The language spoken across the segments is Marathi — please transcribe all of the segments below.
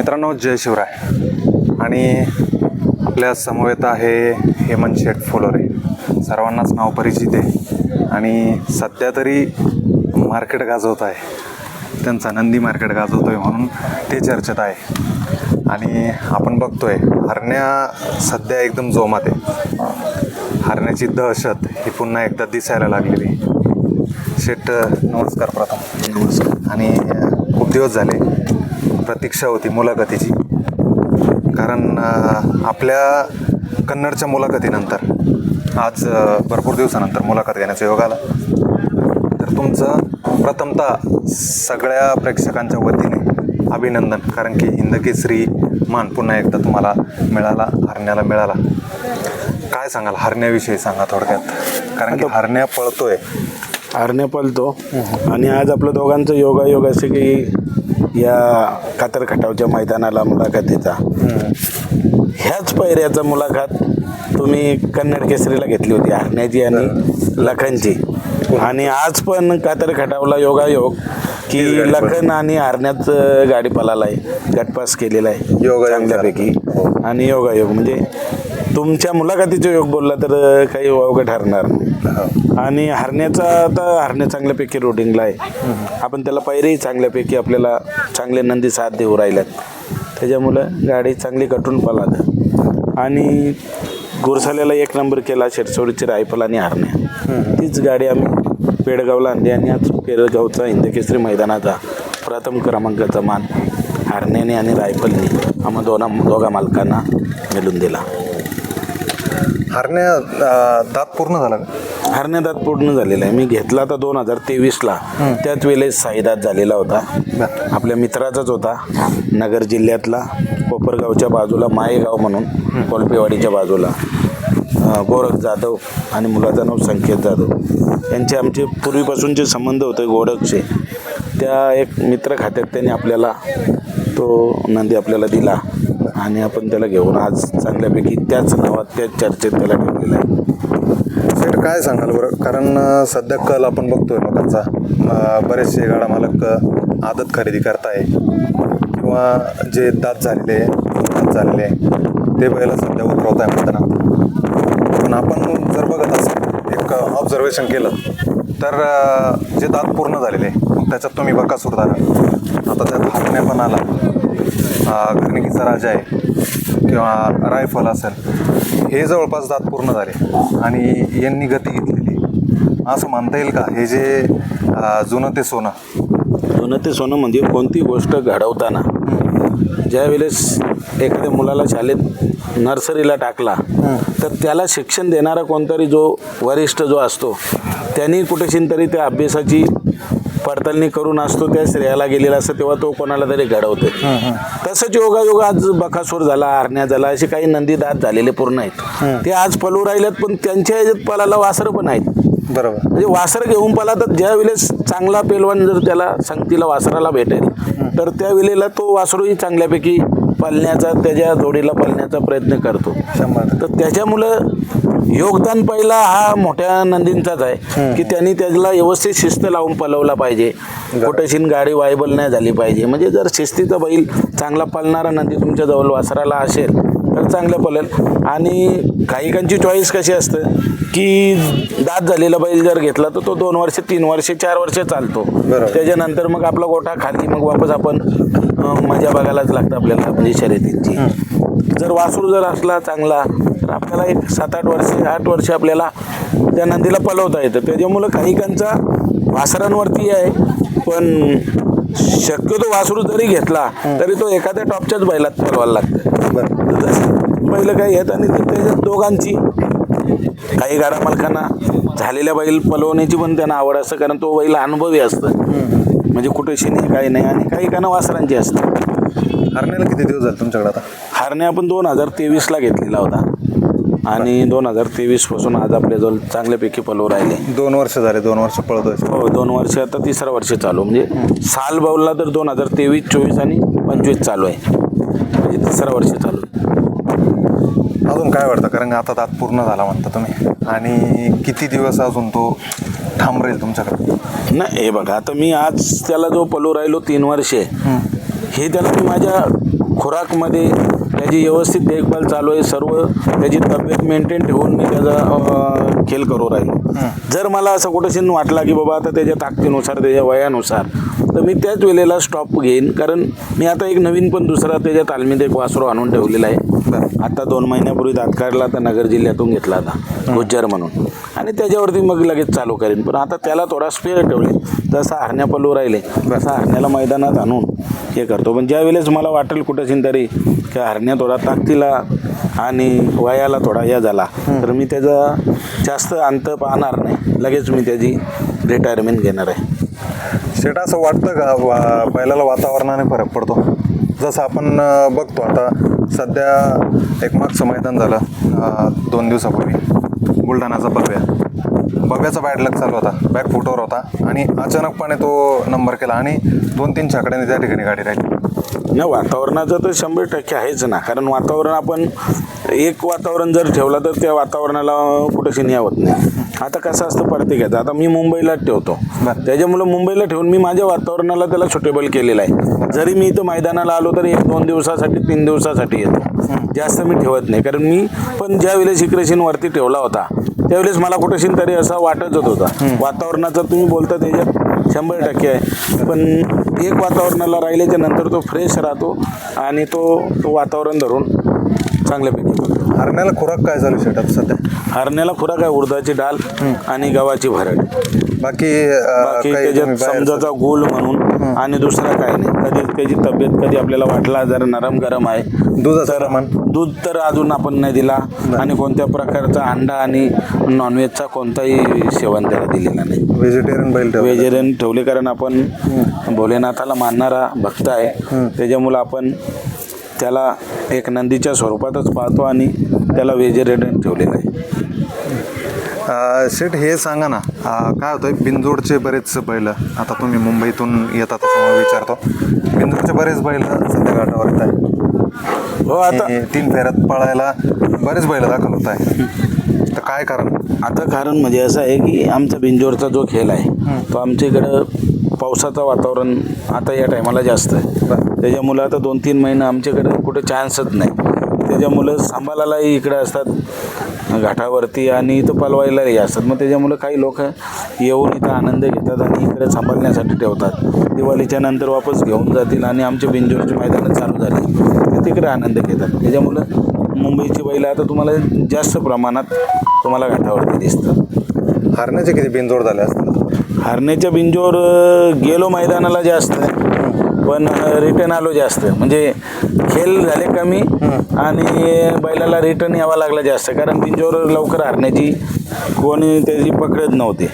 मित्रांनो जय शिवराय. आणि आपल्या समवेत आहे हेमंत शेठ फुलोरे. सर्वांनाच नाव परिचित आहे. आणि सध्या तरी मार्केट गाजवत आहे. त्यांचा नंदी मार्केट गाजवतोय म्हणून ते चर्चेत आहे. आणि आपण बघतोय हरण्या सध्या एकदम जोमात आहे. हरण्याची दहशत ही पुन्हा एकदा दिसायला लागलेली आहे. शेठ नमस्कार प्रथम. नमस्कार. आणि खूप दिवस झाले. प्रतीक्षा होती मुलाखतीची. कारण आपल्या कन्नडच्या मुलाखतीनंतर आज भरपूर दिवसानंतर मुलाखत घेण्याचा योग आला. तर तुमचं प्रथमतः सगळ्या प्रेक्षकांच्या वतीने अभिनंदन. कारण की हिंदकेसरी मान पुन्हा एकदा तुम्हाला मिळाला हरण्याला मिळाला. काय सांगाल? हरण्याविषयी सांगा थोडक्यात. कारण की हरण्या पळतोय. हरणे पळतो. आणि आज आपलं दोघांचं योगायोग असे की या कातर खटावच्या मैदानाला मुलाखतीचा ह्याच पैऱ्याचा मुलाखत तुम्ही कन्नड केसरीला घेतली होती हरण्याची आणि लखनची आणि आज पण कातर खटावला योगायोग की लखन आणि हरण्याच गाडी पळाला आहे गटपास केलेला आहे. चांगल्यापैकी. आणि योगायोग म्हणजे तुमच्या मुलाखतीचा योग बोलला तर काही वावगं ठरणार नाही. आणि हरण्याचा आता हरणे चांगल्यापैकी रोडिंगला आहे. आपण त्याला पैरेही चांगल्यापैकी आपल्याला चांगले नंदी साथ देऊ राहिल्यात. त्याच्यामुळं गाडी चांगली कटून पलात आणि गुरसाल्याला एक नंबर केला शिरसोडीची रायफल आणि हरण्या तीच गाडी आम्ही पेडगावला आणली आणि आज पेडगावचा हिंदकेसरी मैदानाचा प्रथम क्रमांकाचा मान हरण्याने आणि रायफलने आम्हा दोना दोघा मालकांना मिळून दिला. हरण्या दात पूर्ण झाला का? हरण्यादात पूर्ण झालेला आहे. मी घेतला होता दोन हजार तेवीसला. त्याच वेळेस साईदात झालेला होता. आपल्या मित्राचाच होता. नगर जिल्ह्यातला कोपरगावच्या बाजूला मायेगाव म्हणून कोलपेवाडीच्या बाजूला. गोरख जाधव आणि मुलाचं नाव संकेत जाधव. यांचे आमचे पूर्वीपासूनचे संबंध होते गोरखचे. त्या एक मित्र खात्यात त्यांनी आपल्याला तो नंदी आपल्याला दिला. आणि आपण त्याला घेऊन आज चांगल्यापैकी त्याच नावात त्याच चर्चेत त्याला ठेवलेला आहे. सेठ काय सांगाल बरं? कारण सध्या कल आपण बघतोय लोकांचा. बरेचसे गाडा मालक आदत खरेदी करताय. किंवा जे दात झालेले दात झालेले ते बैल सध्या उतरवत आहे म्हणताना. पण आपण जर बघत असाल एक ऑब्झर्वेशन केलं तर जे दात पूर्ण झालेले मग त्याच्यात तुम्ही बकासूर धरा. आता त्यात हरण्या पण आला. घरणिकीचा राजा आहे किंवा रायफल असेल हे जवळपास दात पूर्ण झाले. आणि यांनी गती घेतलेली असं म्हणता येईल का? हे जे जुनं ते सोनं. सोनं ते सोनं म्हणजे कोणती गोष्ट घडवताना ज्या वेळेस एखाद्या मुलाला शाळेत नर्सरीला टाकला तर त्याला शिक्षण देणारा कोणतरी जो वरिष्ठ जो असतो त्यांनी कुठेशी तरी त्या अभ्यासाची पडताळणी करून असतो त्या श्रेयाला गेलेला असतं तेव्हा तो कोणाला तरी घडवतो तसंच योगायोग आज बकासूर झाला हरण्या झाला असे काही नंदी दात झालेले पूर्ण आहेत. ते आज पलू राहिल्यात पण त्यांच्या ह्याच्यात पलाला वासरं पण आहेत. बरोबर. म्हणजे वासर घेऊन पाला तर ज्या वेळेस चांगला पेलवान जर त्याला संगतीला वासराला भेटेल तर त्या वेळेला तो वासरूही चांगल्यापैकी पालण्याचा त्याच्या जोडीला पालण्याचा प्रयत्न करतो. शंभर. तर त्याच्यामुळं योगदान पहिला हा मोठ्या नंदींचाच आहे की त्यांनी त्याला व्यवस्थित शिस्त लावून पलवला पाहिजे. कुठेशीन गाडी वायबल नाही झाली पाहिजे. म्हणजे जर शिस्तीचा बैल चांगला पालणारा नंदी तुमच्या जवळ वासराला असेल चांगलं पलेल आणि काहीकांची चॉईस कशी असतं? की दात झालेला बैल जर घेतला तर तो दोन वर्ष तीन वर्ष चार वर्ष चालतो. त्याच्यानंतर मग आपला गोठा खाली मग वापस आपण मजा बघायलाच लागतं आपल्याला म्हणजे शर्यतींची. जर वासरू जर असला चांगला तर आपल्याला एक सात आठ वर्ष आठ वर्ष आपल्याला त्या नंदीला पलवता येतं. त्याच्यामुळं काहीकांचा वासरांवरती आहे पण शक्यतो वासरू जरी घेतला तरी तो एखाद्या टॉपच्याच बैलात पलवायला लागतं. बरं. बैल काही आहेत आणि ते त्याच्यात दोघांची. काही गाडा मालकांना झालेल्या बैल पलवण्याची पण त्यांना आवड असतं कारण तो बैल अनुभवी असतं. म्हणजे कुठेशी नाही काही नाही आणि काही काना वासरांची असतं हरण्याला किती दिवस झाले तुमच्याकडे आता? हारणे आपण दोन हजार तेवीसला घेतलेला होता. आणि दोन हजार तेवीसपासून आज आपल्याजवळ चांगल्यापैकी पलव राहिले. दोन वर्ष झाले दोन वर्ष पळतोय. हो दोन वर्ष आता तिसरं वर्ष चालू. म्हणजे साल बावला तर दोन हजार तेवीस चोवीस आणि पंचवीस चालू आहे. तिसरं वर्ष चालू. अजून काय वाटतं? कारण आता दात पूर्ण झाला म्हणता तुम्ही. आणि किती दिवस अजून तो ठाम राहील तुमच्याकडे? नाही हे बघा आता मी आज त्याला जो पलू राहिलो तीन वर्षे हे त्याला मी माझ्या खुराकमध्ये त्याची व्यवस्थित देखभाल चालू आहे. सर्व त्याची तब्येत मेंटेन ठेवून मी त्याचा अं, खेळ करू राहील. जर मला असं कुठेशी वाटला की बाबा आता त्याच्या ताकदीनुसार त्याच्या वयानुसार तर मी त्याच वेळेला स्टॉप घेईन. कारण मी आता एक नवीन पण दुसरा त्याच्या तालमीत एक वासरू आणून ठेवलेला आहे. आता दोन महिन्यापूर्वी दात काढला आता नगर जिल्ह्यातून घेतला आता गुज्जर म्हणून. आणि त्याच्यावरती मग लगेच चालू करेन. पण आता त्याला थोडा स्पेअर ठेवले. जसा हरण्या पलू राहिले तसा हरण्याला मैदानात आणून हे करतो. पण ज्या वेळेस मला वाटेल कुठेशी तरी की हरण्या थोडा ताकदीला आणि वयाला थोडा या झाला तर मी त्याचा जास्त अंत पाहणार नाही. लगेच मी त्याची रिटायरमेंट घेणार आहे. शेट असं वाटतं का? वा बैलाला वातावरणाने फरक पडतो. जसं आपण बघतो आता सध्या एक मागचं मैदान झालं दोन दिवसापूर्वी. बुलढाणाचा बब्या बब्याचा बॅड लक चालू होता. बॅक फुटवर होता. आणि अचानकपणे तो नंबर केला आणि दोन तीन छकड्याने त्या ठिकाणी गाडी राहिली. नाही वातावरणाचं तर शंभर टक्के आहेच ना. कारण वातावरण आपण एक वातावरण जर ठेवलं तर त्या वातावरणाला कुठेशी न्यावत नाही. आता कसं असतं प्रत्येकाचं आता. मी मुंबईलाच ठेवतो. त्याच्यामुळं मुंबईला ठेवून मी माझ्या वातावरणाला त्याला सुटेबल केलेलं आहे. जरी मी इथं मैदानाला आलो तरी एक दोन दिवसासाठी तीन दिवसासाठी येतो. जास्त मी ठेवत नाही. कारण मी पण ज्या वेळेस इक्रेशीनवरती ठेवला होता त्यावेळेस मला कुठेशीन तरी असा वाटत होत. होता वातावरणाचा तुम्ही बोलता त्याच्यात शंभर टक्के आहे. पण एक वातावरणाला राहिल्याच्या नंतर तो फ्रेश राहतो आणि तो तो वातावरण धरून चांगल्यापैकी. हरण्याला खुराक काय झाली आता सध्या? हरण्याला खुराक आहे उडदाची डाल आणि गव्हाची भरड. बाकी अं, बाकी काही त्याच्यात तुम्ही समजाचा गोल म्हणून आणि दुसरा काय नाही. कधी त्याची तब्येत कधी आपल्याला वाटला जर नरम गरम आहे दुधाचं प्रमाण? दूध तर अजून आपण नाही दिला आणि कोणत्या प्रकारचा अंडा आणि नॉनव्हेजचा कोणताही सेवन त्याला दिलेला नाही. व्हेजिटेरियन बैल व्हेजिटेरियन ठेवले कारण आपण भोलेनाथाला मानणारा भक्त आहे. त्याच्यामुळं आपण त्याला एक नंदीच्या स्वरूपातच पाहतो आणि त्याला व्हेजिटेरियन ठेवलेलं आहे. शेठ हे सांगा ना. काय होतं बिंजोडचे बरेच बैल आता तुम्ही मुंबईतून येतात त्याच्यामुळे विचारतो. बिंजोडचे बरेच बैल सध्या घाटावर येत आहे हो आता तीन फेऱ्यात पळायला बरेच बैल दाखल होत आहे तर काय कारण? आता कारण म्हणजे असं आहे की आमचा बिंजोरचा जो खेळ आहे तो आमच्या इकडं पावसाचं वातावरण आता या टायमाला जास्त आहे. त्याच्यामुळं आता दोन तीन महिने आमच्याकडे कुठे चान्सच नाही. त्याच्यामुळं सांभाळायलाही इकडे असतात घाटावरती आणि इथं पलवायलाही असतात. मग त्याच्यामुळं काही लोक येऊन इथं आनंद घेतात आणि इकडे सांभाळण्यासाठी ठेवतात. दिवाळीच्या नंतर वापस घेऊन जातील आणि आमचे बिंजोरची मैदानं चालू झाली. तर तिकडे आनंद घेतात. त्याच्यामुळं मुंबईची बैलं आता तुम्हाला जास्त प्रमाणात तुम्हाला घाटावरती दिसतात. हरण्याचे किती बिंजोड झाले असतात हरण्याच्या बिंजोर गेलो मैदानाला जास्त. पण रिटर्न आलो जास्त. म्हणजे खेळ झाले कमी आणि बैलाला रिटर्न यावा लागला जास्त. कारण बिंजोर लवकर हरण्याची कोणी त्याची पकडत नव्हती.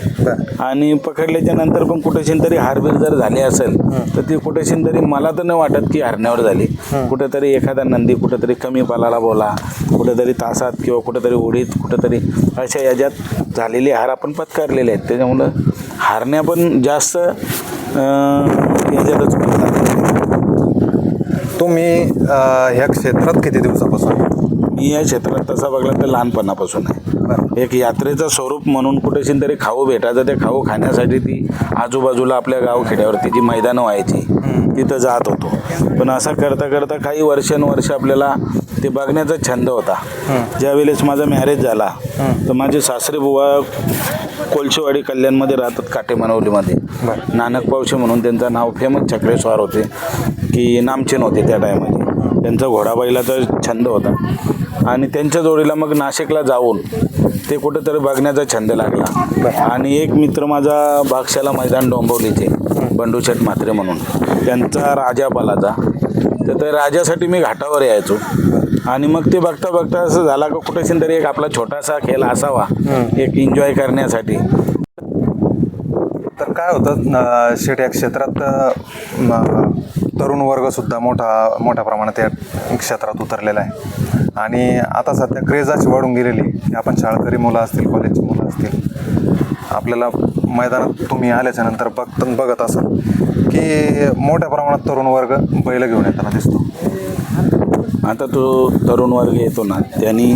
आणि पकडल्याच्या नंतर पण कुठेशी तरी हारबीर जर झाली असेल तर ती कुठेशी तरी मला तर नाही वाटत की हरण्यावर झाली. कुठेतरी एखादा नंदी कुठेतरी कमी पालाला बोला कुठेतरी तासात किंवा कुठेतरी उडीत कुठेतरी अशा याच्यात झालेले हार आपण पत्कारलेले आहेत. त्याच्यामुळं हारण्या पण जास्त याच्यातच तुम्ही ह्या क्षेत्रात किती दिवसापासून मी या क्षेत्रात तसा बघला तर लहानपणापासून आहे. एक यात्रेचं स्वरूप म्हणून कुठेशी तरी खाऊ भेटायचं ते खाऊ खाण्यासाठी ती आजूबाजूला आपल्या गाव खेड्यावरती जी मैदानं व्हायची तिथं जात होतो. पण असं करता करता काही वर्षानुवर्ष आपल्याला ते बघण्याचा छंद होता. ज्यावेळेस माझा मॅरेज झाला तर माझे सासरे बुवा कोलशेवाडी कल्याणमध्ये राहतात काटे मनवलीमध्ये नानक पावशे म्हणून त्यांचं नाव फेमस चक्रेश्वर होते की नामचेन होते त्या टायमाचे त्यांचा घोडाबाईलाचा छंद होता. आणि त्यांच्या जोडीला मग नाशिकला जाऊन ते कुठेतरी बघण्याचा छंद लागला. आणि एक मित्र माझा बागशाला मैदान डोंबवलीचे बंडूशेठ म्हात्रे म्हणून. त्यांचा राजा बालाचा तर त्या राजासाठी मी घाटावर यायचो. आणि मग ते बघता बघता असं झाला का कुठेशी तरी एक आपला छोटासा खेळ असावा. एक एन्जॉय करण्यासाठी. तर काय होतं शेट या क्षेत्रात तरुण वर्गसुद्धा मोठा मोठ्या प्रमाणात या क्षेत्रात उतरलेला आहे. आणि आता सध्या क्रेज अशी वाढून गेलेली की आपण शाळकरी मुलं असतील कॉलेजची मुलं असतील आपल्याला मैदानात तुम्ही आल्याच्यानंतर बघत बघत असाल की मोठ्या प्रमाणात तरुण वर्ग बैल घेऊन येताना दिसतो. आता तो तरुण वर्ग येतो ना त्यांनी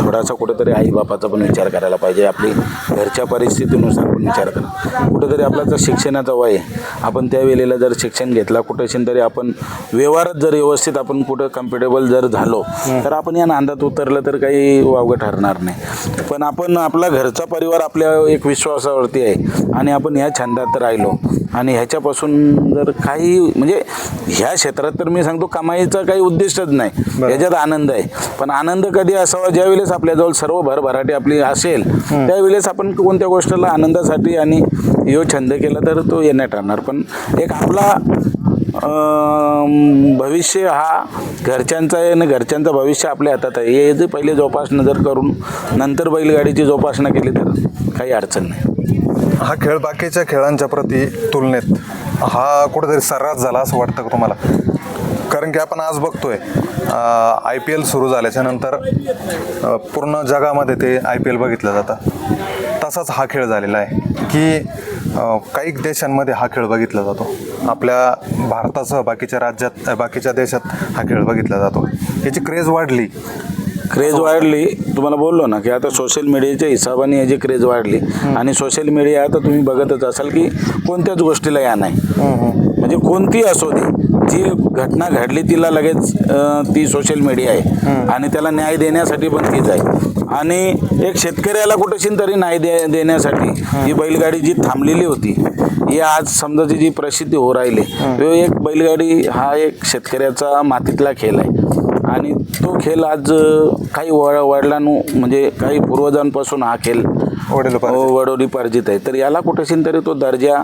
थोडासा कुठेतरी आईबापाचा पण विचार करायला पाहिजे. आपली घरच्या परिस्थितीनुसार विचार करा. कुठेतरी आपला जर शिक्षणाचा वय आपण त्या वेळेला जर शिक्षण घेतला कुठेशी तरी आपण व्यवहारात जर व्यवस्थित आपण कुठं कम्फर्टेबल जर झालो तर आपण या नांदात उतरलं तर काही वावगं ठरणार नाही. पण आपण आपला घरचा परिवार आपल्या एक विश्वासावरती आहे आणि आपण ह्या छंदात राहिलो आणि ह्याच्यापासून जर काही म्हणजे ह्या क्षेत्रात तर मी सांगतो कमाईचा काही उद्दिष्टच नाही. याच्यात आनंद आहे. पण आनंद कधी असावा? ज्यावेळेस आपल्याजवळ सर्व भरभराटी आपली असेल त्यावेळेस आपण कोणत्या गोष्टीला आनंदासाठी आणि यो छंद केला तर तो येण्यात राहणार पण एक आपला भविष्य हा घरच्यांचा आहे आणि घरच्यांचं भविष्य आपल्या हातात आहे. हे जे पहिले जोपासना जर करून नंतर बैलगाडीची जोपासना केली तर काही अडचण नाही. हा खेळ बाकीच्या खेळांच्या प्रती तुलनेत हा कुठेतरी सर्रास झाला असं वाटतं का तुम्हाला? कारण की आपण आज बघतोय आय पी एल सुरू झाल्याच्यानंतर पूर्ण जगामध्ये ते आय पी एल बघितलं जातं. तसाच हा खेळ झालेला आहे की काही देशांमध्ये हा खेळ बघितला जातो. आपल्या भारतासह बाकीच्या राज्यात बाकीच्या देशात हा खेळ बघितला जातो. याची क्रेज वाढली. क्रेज वाढली. तुम्हाला बोललो ना की आता सोशल मीडियाच्या हिशोबाने याची क्रेज वाढली. आणि सोशल मीडिया आता तुम्ही बघतच असाल की कोणत्याच गोष्टीला या नाही. म्हणजे कोणती असो दे जी घटना घडली तिला लगेच ती सोशल मीडिया आहे. आणि त्याला न्याय देण्यासाठी पण तीच आहे. आणि एक शेतकऱ्याला कुठेशी तरी न्याय दे देण्यासाठी ही बैलगाडी जी थांबलेली होती ही आज समजा जी प्रसिद्धी हो राहिली तो एक बैलगाडी हा एक शेतकऱ्याचा मातीतला खेळ आहे. आणि तो खेळ आज काही वड वडिलांनो म्हणजे काही पूर्वजांपासून हा खेळ. हो, वडोलीपार्जित आहे. तर याला कुठेशी तरी तो दर्जा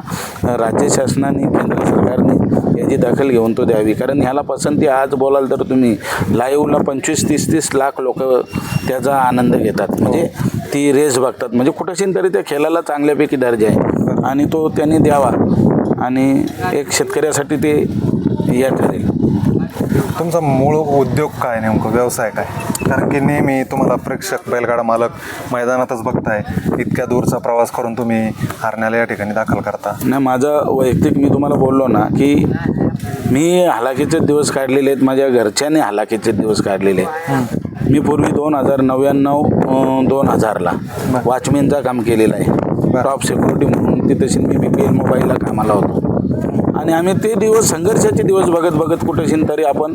राज्य शासनाने केंद्र सरकारने याची दखल घेऊन तो द्यावी. कारण ह्याला पसंती आज बोलाल तर तुम्ही लाईव्हला पंचवीस तीस तीस लाख लोक त्याचा आनंद घेतात. म्हणजे ती रेस बघतात. म्हणजे कुठेशी तरी त्या खेळाला चांगल्यापैकी दर्जा आहे. आणि तो त्यांनी द्यावा. आणि एक शेतकऱ्यासाठी ते या ठरेल तुमचा मूळ उद्योग काय नेमकं? व्यवसाय काय? कारण की नेहमी तुम्हाला प्रेक्षक बैलगाडा मालक मैदानातच बघताय. इतक्या दूरचा प्रवास करून तुम्ही हरण्याला या ठिकाणी दाखल करता. नाही माझं वैयक्तिक मी तुम्हाला बोललो ना की मी हलाखीचे दिवस काढलेले आहेत माझ्या घरच्याने हलाखीचे दिवस काढलेले आहेत. मी पूर्वी दोन हजार नव्याण्णव दोन हजारला वॉचमॅनचं काम केलेलं आहे. टॉप सिक्युरिटी म्हणून तिथेशी मी बी पी एल मोबाईलला कामाला होतो. आणि आम्ही ते दिवस संघर्षाचे दिवस बघत बघत कुठेशी तरी आपण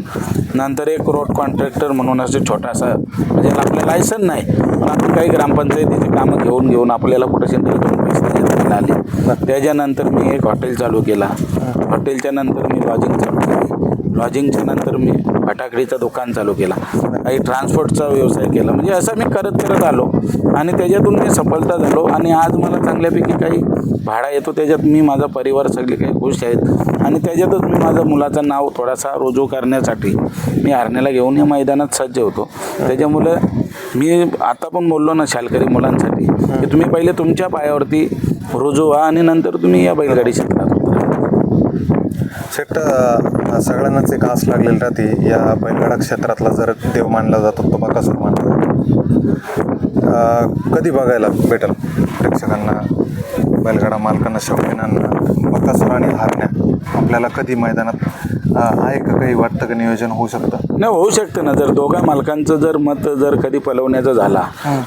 नंतर एक रोड कॉन्ट्रॅक्टर म्हणून असं छोटासा म्हणजे आपलं लायसन नाही पण आपण काही ग्रामपंचायतीची कामं घेऊन घेऊन आपल्याला कुठेशी तरी दोन पैसे मिळाले. त्याच्यानंतर मी एक हॉटेल चालू केला. हॉटेलच्या नंतर मी लॉजिंग चालू केली. लॉजिंगच्या नंतर मी फटाकडीचं दुकान चालू केला. काही ट्रान्सपोर्टचा व्यवसाय केला. म्हणजे असं मी करत करत आलो. आणि त्याच्यातून मी सफलता झालो. आणि आज मला चांगल्यापैकी काही भाडा येतो. त्याच्यात मी माझा परिवार सगळे काही खुश आहेत. आणि त्याच्यातच मी माझं मुलाचं नाव थोडासा रुजू करण्यासाठी मी आरण्याला घेऊन या मैदानात सज्ज होतो. त्याच्यामुळं मी आता पण बोललो ना शालकरी मुलांसाठी की तुम्ही पहिले तुमच्या पायावरती रुजू व्हा आणि नंतर तुम्ही या बैलगाडी क्षेत्रात सेट सगळ्यांनाच एक आस लागलेली राहते. या बैलगाडा क्षेत्रातला जर देव मानला जातो तो बकासूर मानला जातो. कधी बघायला भेटेल प्रेक्षकांना बैलगाडा मालकांना शौकीनांना बकासूर आणि हारण्या? आपल्याला कधी मैदानात आहे का काही वाटतं का नियोजन होऊ शकतं? नाही होऊ शकतं ना. जर दोघा मालकांचं जर मत जर कधी पलवण्याचं झाला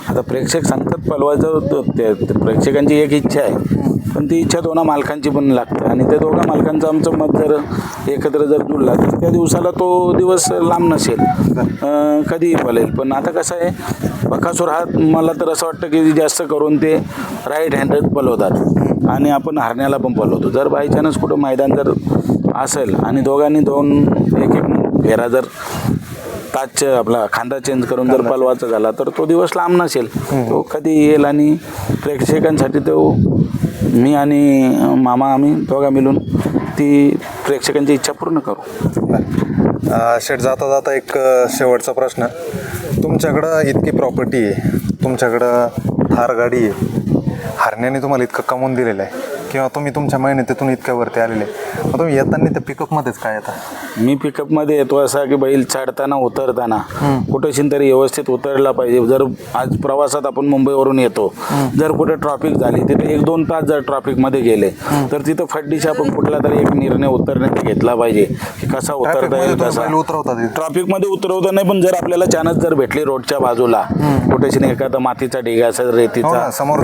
आता प्रेक्षक सांगतात पलवायचं ते प्रेक्षकांची एक इच्छा आहे. पण ती इच्छा दोना मालकांची पण लागते आणि त्या दोघा मालकांचं आमचं मत जर एकत्र जर जुळला तर त्या दिवसाला तो दिवस लांब नसेल. कधीही पलेल पण आता कसं आहे बकासूर हा मला तर असं वाटतं की जास्त करून ते राईट हँडेड पलवतात आणि आपण हरण्याला पण पलवतो जर बाय चान्स कुठं मैदान जर असेल आणि दोघांनी दोन एक एक फेरा जर ताच आपला खांदा चेंज करून जर पलवाचा झाला तर तो दिवस लांब नसेल. तो कधी येईल आणि प्रेक्षकांसाठी तो मी आणि मामा आम्ही दोघा मिळून ती प्रेक्षकांची इच्छा पूर्ण करू. शेट जाता जाता एक शेवटचा प्रश्न. तुमच्याकडं इतकी प्रॉपर्टी आहे. तुमच्याकडं थार गाडी आहे. हरण्याने तुम्हाला इतकं कमवून दिलेलं आहे. किंवा तुम्ही तुमच्या मेहनतीतून इतक्या वरती आलेले मग तुम्ही येताना त्या पिकअपमध्येच काय येता? मी पिकअपमध्ये येतो असा की बैल चढताना उतरताना. कुठेशी तरी व्यवस्थित उतरला पाहिजे. जर आज प्रवासात आपण मुंबईवरून येतो जर कुठे ट्रॉफिक झाली तिथे एक दोन तास जर ट्रॉफिकमध्ये गेले तर तिथं फड्डीशी आपण कुठला तरी एक निर्णय उतरण्याचा घेतला पाहिजे की कसा उतरता येईल कसा. बैल उतरवता तिथे. ट्रॉफिकमध्ये उतरवता नाही पण जर आपल्याला चानस जर भेटली रोडच्या बाजूला कुठेशी एखादा मातीचा ढिगा असेल हो रेतीचा ना, समोर.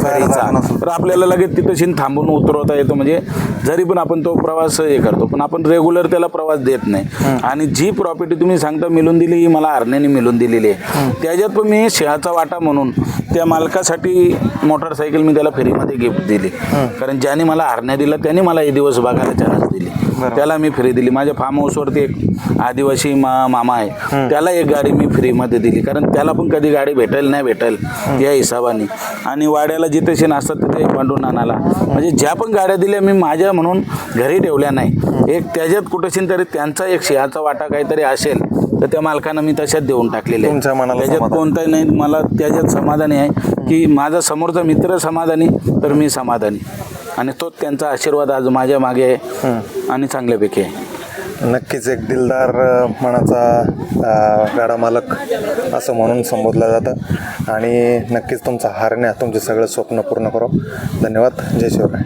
तर आपल्याला लगेच तिथं थांबून उतरवता येतो. म्हणजे जरी पण आपण तो प्रवास हे करतो पण आपण रेग्युलर त्याला प्रवास देत नाही. आणि जी प्रॉपर्टी तुम्ही सांगता मिळून दिली ही मला हरण्याने मिळून दिलेली आहे. त्याच्यात पण मी शहाचा वाटा म्हणून त्या मालकासाठी मोटरसायकल मी त्याला फ्रीमध्ये गिफ्ट दिली. कारण ज्याने मला हरण्या दिला त्याने मला हे दिवस बघायला चान्स दिली. त्याला मी फ्री दिली. माझ्या फार्म हाऊसवरती एक आदिवासी मा मामा आहे. त्याला एक गाडी मी फ्रीमध्ये दिली. कारण त्याला पण कधी गाडी भेटेल नाही भेटेल या हिशोबाने आणि वाड्याला जिथे शेण असतात तिथे एक आणाला म्हणजे ज्या पण गाड्या दिल्या मी माझ्या म्हणून घरी ठेवल्या नाही. एक त्याच्यात कुठेशी तरी त्यांचा एक सिंहाचा वाटा काहीतरी असेल तर त्या मालकांना मी तशात देऊन टाकलेले त्याच्यात. कोणताही नाही. मला त्याच्यात समाधानी आहे की माझा समोरचा मित्र समाधानी तर मी समाधानी. आणि तोच त्यांचा आशीर्वाद आज माझ्या मागे आहे आणि चांगल्यापैकी आहे. नक्कीच एक दिलदार मनाचा गाडा मालक असं म्हणून संबोधलं जातं. आणि नक्कीच तुमचा हारण्या तुमचे सगळे स्वप्न पूर्ण करो. धन्यवाद. जय शिवराय.